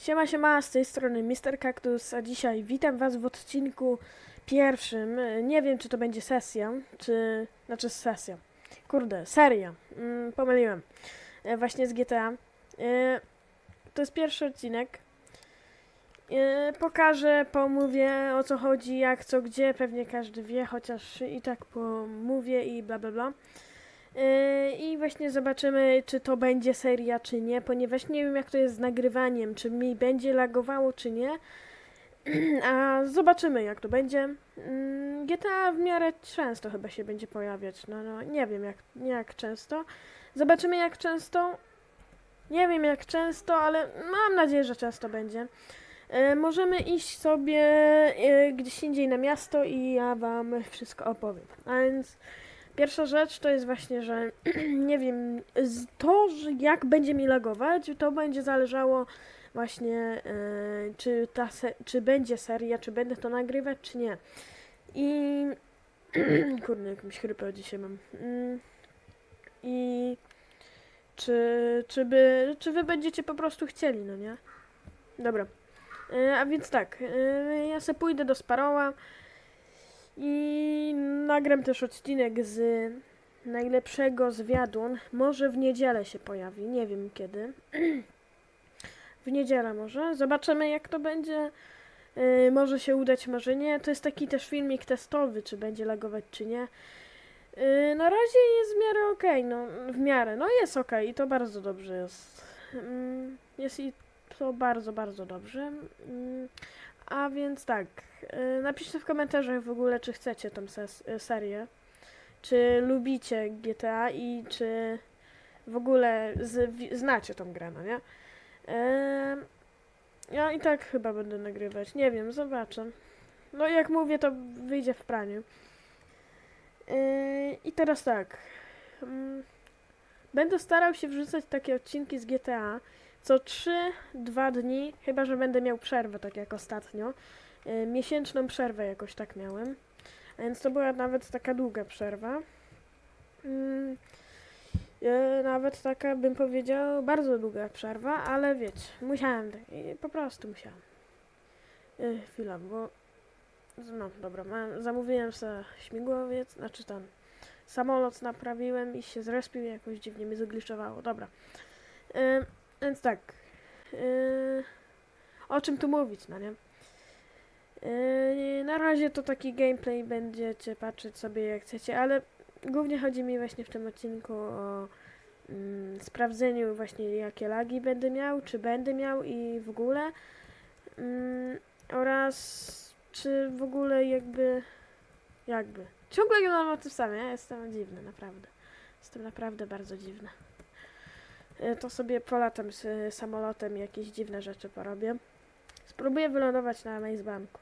Siema, siema, z tej strony Mr. Cactus, a dzisiaj witam was w odcinku pierwszym. E, Nie wiem, czy to będzie sesja, czy... znaczy sesja. Kurde, seria. Mm, pomyliłem. E, właśnie z GTA. E, to jest pierwszy odcinek. E, pokażę, pomówię o co chodzi, jak, co, gdzie. Pewnie każdy wie, chociaż i tak pomówię i bla bla bla. Yy, I właśnie zobaczymy, czy to będzie seria, czy nie, ponieważ nie wiem, jak to jest z nagrywaniem, czy mi będzie lagowało, czy nie. A zobaczymy, jak to będzie. Mm, GTA w miarę często chyba się będzie pojawiać. No, no nie wiem, jak, jak często. Zobaczymy, jak często. Nie wiem, jak często, ale mam nadzieję, że często będzie. Yy, możemy iść sobie yy, gdzieś indziej na miasto i ja wam wszystko opowiem. A więc. Pierwsza rzecz to jest właśnie, że nie wiem, to, że jak będzie mi lagować, to będzie zależało właśnie, e, czy, ta czy będzie seria, czy będę to nagrywać, czy nie. I kurde, jakąś chrypę dzisiaj mam. Mm, I czy, czy, by, czy wy będziecie po prostu chcieli, no nie? Dobra. E, a więc tak, e, ja se pójdę do Sparoła. Nagram też odcinek z najlepszego zwiadun. Może w niedzielę się pojawi, nie wiem kiedy. w niedzielę może. Zobaczymy jak to będzie. Yy, może się udać, może nie. To jest taki też filmik testowy, czy będzie lagować, czy nie. Yy, na razie jest w miarę okej, no w miarę. No jest okej i to bardzo dobrze jest. Mm, jest i to bardzo, bardzo dobrze. Mm, a więc tak, y, napiszcie w komentarzach w ogóle, czy chcecie tą y, serię. Czy lubicie GTA i czy w ogóle z- znacie tą grę, no nie? Ja i tak chyba będę nagrywać. Nie wiem, zobaczę. No jak mówię, to wyjdzie w praniu. Yy, I teraz tak. Mm, Będę starał się wrzucać takie odcinki z GTA co 3-2 dni, chyba że będę miał przerwę, tak jak ostatnio. Yy, miesięczną przerwę jakoś tak miałem. Więc to była nawet taka długa przerwa. Mm, yy, nawet taka, bym powiedział, bardzo długa przerwa, ale wiecie, musiałem, tak- po prostu musiałem. Yy, chwila, bo no dobra, mam, zamówiłem sobie śmigłowiec, znaczy ten samolot naprawiłem i się zrespił jakoś dziwnie mi zagliszowało. Dobra. Yy, więc tak. Yy, o czym tu mówić, no nie? Yy, na razie to taki gameplay będziecie patrzeć sobie jak chcecie, ale głównie chodzi mi właśnie w tym odcinku o mm, sprawdzeniu właśnie jakie lagi będę miał, czy będę miał i w ogóle. Mm, oraz czy w ogóle jakby jakby. Ciągle gadam o tym samym, ja jestem dziwny, naprawdę. Jestem naprawdę bardzo dziwny. Y, To sobie polatam z y, samolotem, jakieś dziwne rzeczy porobię. Spróbuję wylądować na Maze Banku.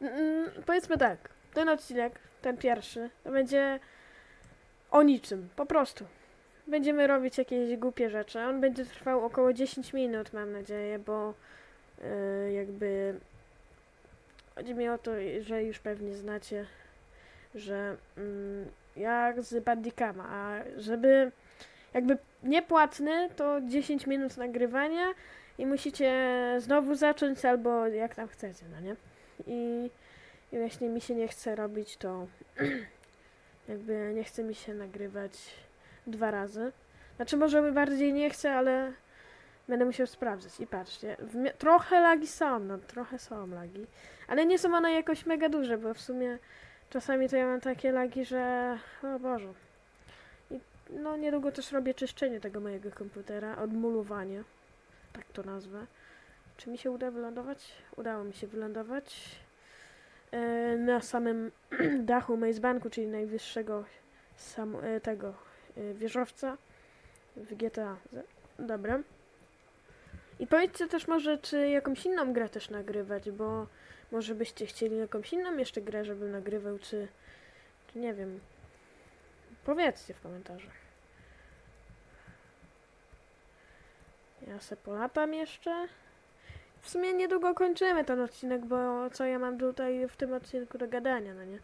Mm, powiedzmy tak, ten odcinek, ten pierwszy, to będzie o niczym, po prostu. Będziemy robić jakieś głupie rzeczy. On będzie trwał około 10 minut, mam nadzieję, bo y, jakby chodzi mi o to, że już pewnie znacie, że mm, jak z Bandicama, a żeby jakby niepłatny, to 10 minut nagrywania i musicie znowu zacząć albo jak tam chcecie, no nie? I, i właśnie mi się nie chce robić to, jakby nie chce mi się nagrywać dwa razy. Znaczy może bardziej nie chcę, ale będę musiał sprawdzać. I patrzcie, trochę lagi są, no trochę są lagi, ale nie są one jakoś mega duże, bo w sumie czasami to ja mam takie lagi, że o Boże. No niedługo też robię czyszczenie tego mojego komputera, odmulowanie, tak to nazwę. Czy mi się uda wylądować? Udało mi się wylądować e, na samym dachu Maze czyli najwyższego sam, e, tego e, wieżowca w GTA. Dobra. I powiedzcie też może, czy jakąś inną grę też nagrywać, bo może byście chcieli jakąś inną jeszcze grę, żebym nagrywał, czy, czy nie wiem. Powiedzcie w komentarzach. Ja se polatam jeszcze. W sumie niedługo kończymy ten odcinek, bo co ja mam tutaj w tym odcinku do gadania, no nie?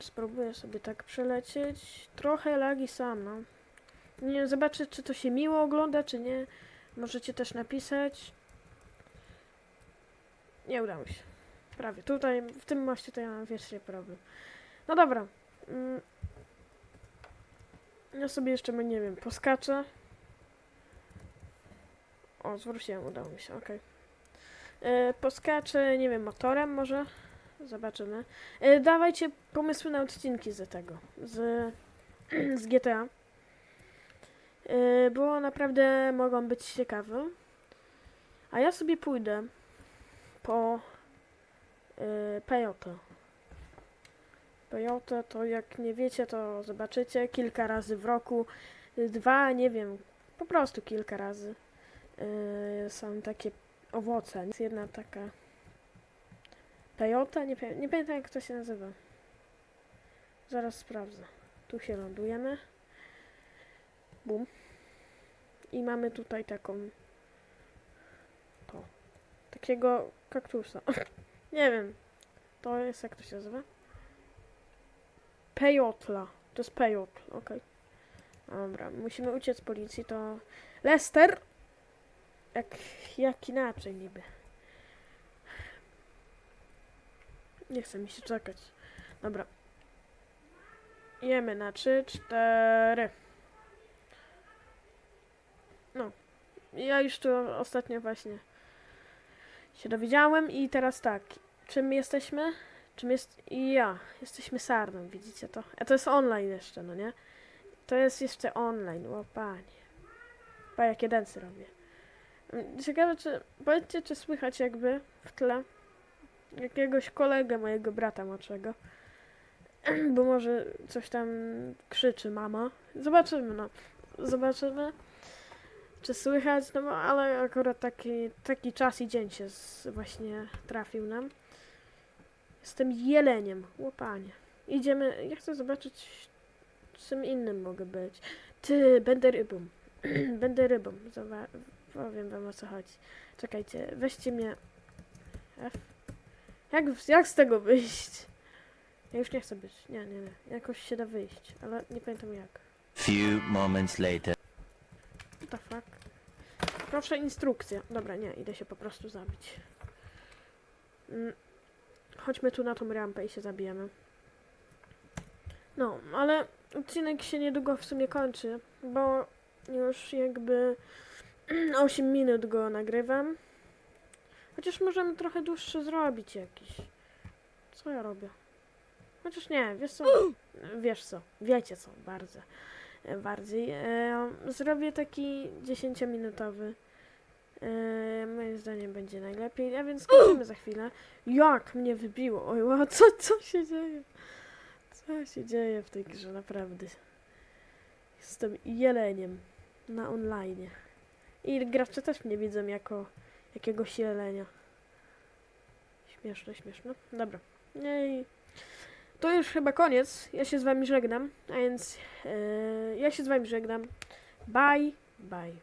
Spróbuję sobie tak przelecieć. Trochę lagi sam, no. Nie wiem, zobaczę, czy to się miło ogląda, czy nie. Możecie też napisać. Nie udało się. Prawie. Tutaj, w tym moście to ja mam wiecznie problem. No dobra. Mm. Ja sobie jeszcze, nie wiem, poskaczę. O, zwróciłem, udało mi się, okej. E, Poskaczę, nie wiem, motorem może. Zobaczymy. E, Dawajcie pomysły na odcinki z tego, z, z GTA. E, Bo naprawdę mogą być ciekawe. A ja sobie pójdę po Pejotę. Pejotę to jak nie wiecie, to zobaczycie kilka razy w roku. Dwa, nie wiem, po prostu kilka razy. E, Są takie owoce. Jest jedna taka Pejota? Nie, nie pamiętam jak to się nazywa. Zaraz sprawdzę. Tu się lądujemy. Bum. I mamy tutaj taką to. Takiego kaktusa. nie wiem. To jest jak to się nazywa? Pejotla. To jest pejotl, okej. Dobra, musimy uciec z policji, to... Lester! Jak, jak inaczej niby. Nie chce mi się czekać. Dobra. Jemy na trzy, cztery. No. Ja już tu ostatnio właśnie się dowiedziałem i teraz tak. Czym jesteśmy? Czym jest... i Ja. Jesteśmy sarną, widzicie to? A to jest online jeszcze, no nie? To jest jeszcze online, o panie. Pa, jakie densy robię. Mm, Ciekawe, czy... Powiedzcie, czy słychać jakby w tle jakiegoś kolegę mojego brata młodszego. Bo może coś tam krzyczy mama. Zobaczymy, no. Zobaczymy, czy słychać, no ale akurat taki, taki czas i dzień się z, właśnie trafił nam. Jestem jeleniem, łopanie. Idziemy, ja chcę zobaczyć, czym innym mogę być. Ty, będę rybą. będę rybą. Zoba- powiem wam o co chodzi. Czekajcie, weźcie mnie. F. Jak, jak z tego wyjść? Ja już nie chcę być. Nie, nie, nie. Jakoś się da wyjść, ale nie pamiętam jak. Few moments later. What the fuck? Proszę instrukcję. Dobra, nie, idę się po prostu zabić. Mm. Chodźmy tu na tą rampę i się zabijemy. No, ale odcinek się niedługo w sumie kończy, bo już jakby 8 minut go nagrywam. Chociaż możemy trochę dłuższy zrobić jakiś. Co ja robię? Chociaż nie, wiesz co? Wiesz co? Wiecie co? Bardzo. Bardziej. E, zrobię taki 10-minutowy. E, moim zdaniem będzie najlepiej, a więc skończymy za chwilę. Jak mnie wybiło? Oj, ła, co, co się dzieje? Co się dzieje w tej grze, naprawdę? Jestem jeleniem na online. I gracze też mnie widzą jako jakiegoś jelenia. Śmieszne, śmieszne. Dobra. I to już chyba koniec. Ja się z wami żegnam, a więc e, ja się z wami żegnam. Bye, bye.